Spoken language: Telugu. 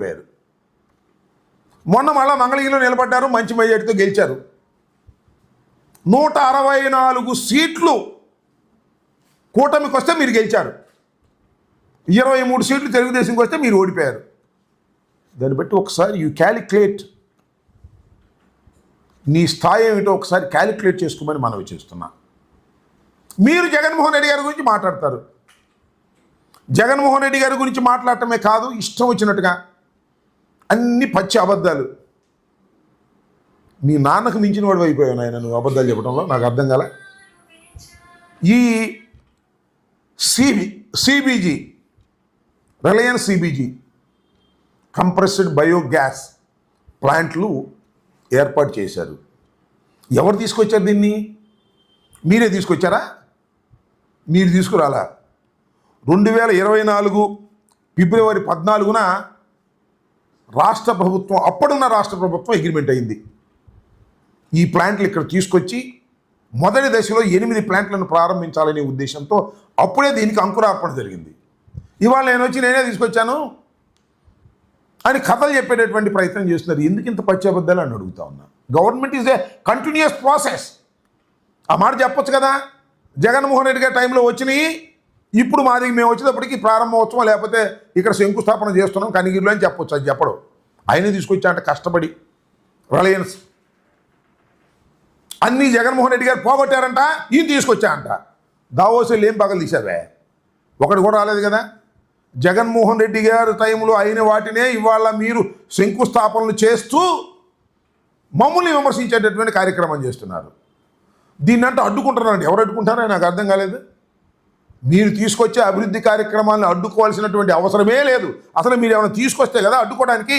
వేరు. మొన్న మళ్ళా మంగళగిరిలో నిలబడ్డారు మంచి మెజార్టీతో గెలిచారు. నూట అరవై నాలుగు సీట్లు కూటమికి వస్తే మీరు గెలిచారు. ఇరవై మూడు సీట్లు తెలుగుదేశంకి వస్తే మీరు ఓడిపోయారు. దాన్ని బట్టి ఒకసారి యూ క్యాలిక్యులేట్. నీ స్థాయి ఏమిటో ఒకసారి క్యాలిక్యులేట్ చేసుకోమని మనవి చేస్తున్నా. మీరు జగన్మోహన్ రెడ్డి గారి గురించి మాట్లాడతారు. జగన్మోహన్ రెడ్డి గారి గురించి మాట్లాడటమే కాదు ఇష్టం వచ్చినట్టుగా అన్ని పచ్చి అబద్ధాలు. నీ నాన్నకు మించిన వాడు అయిపోయావు నాయన నువ్వు అబద్ధాలు చెప్పడంలో నాకు అర్థం కాలే? ఈ CB CBG Reliance CBG compressed biogas ప్లాంట్లు ఏర్పాటు చేశారు. ఎవరు తీసుకొచ్చారు దీన్ని? మీరే తీసుకొచ్చారా? మీరు తీసుకురాలా? రెండు వేల ఇరవై నాలుగు ఫిబ్రవరి పద్నాలుగున రాష్ట్ర ప్రభుత్వం అప్పుడున్న రాష్ట్ర ప్రభుత్వం అగ్రిమెంట్ అయింది. ఈ ప్లాంట్లు ఇక్కడ తీసుకొచ్చి మొదటి దశలో ఎనిమిది ప్లాంట్లను ప్రారంభించాలనే ఉద్దేశంతో అప్పుడే దీనికి అంకురార్పణ జరిగింది. ఇవాళ నేను వచ్చి నేనే తీసుకొచ్చాను అని కథలు చెప్పేటటువంటి ప్రయత్నం చేస్తున్నారు. ఎందుకు ఇంత పశ్చాబద్దాలు అని అడుగుతా ఉన్నా. Government is a continuous process ఆ మాట చెప్పొచ్చు కదా? జగన్మోహన్ రెడ్డి గారి టైంలో వచ్చినాయి. ఇప్పుడు మాది మేము వచ్చేటప్పటికి ప్రారంభోత్సవం లేకపోతే ఇక్కడ శంకుస్థాపన చేస్తున్నాం కనిగిరిలో అని చెప్పొచ్చు అది చెప్పడు. ఆయన తీసుకొచ్చా అంటే కష్టపడి రిలయన్స్ అన్నీ జగన్మోహన్ రెడ్డి గారు పోగొట్టారంట ఈయన తీసుకొచ్చా అంట. దావోసీలు ఏం పగలు తీశావే ఒకటి కూడా రాలేదు కదా. జగన్మోహన్ రెడ్డి గారు టైంలో అయిన వాటినే ఇవాళ మీరు శంకుస్థాపనలు చేస్తూ మమ్మల్ని విమర్శించేటటువంటి కార్యక్రమం చేస్తున్నారు. దీన్నంటే అడ్డుకుంటున్నారండి. ఎవరు అడ్డుకుంటారో నాకు అర్థం కాలేదు. మీరు తీసుకొచ్చే అభివృద్ధి కార్యక్రమాలను అడ్డుకోవాల్సినటువంటి అవసరమే లేదు. అసలు మీరు ఏమైనా తీసుకొస్తే కదా అడ్డుకోవడానికి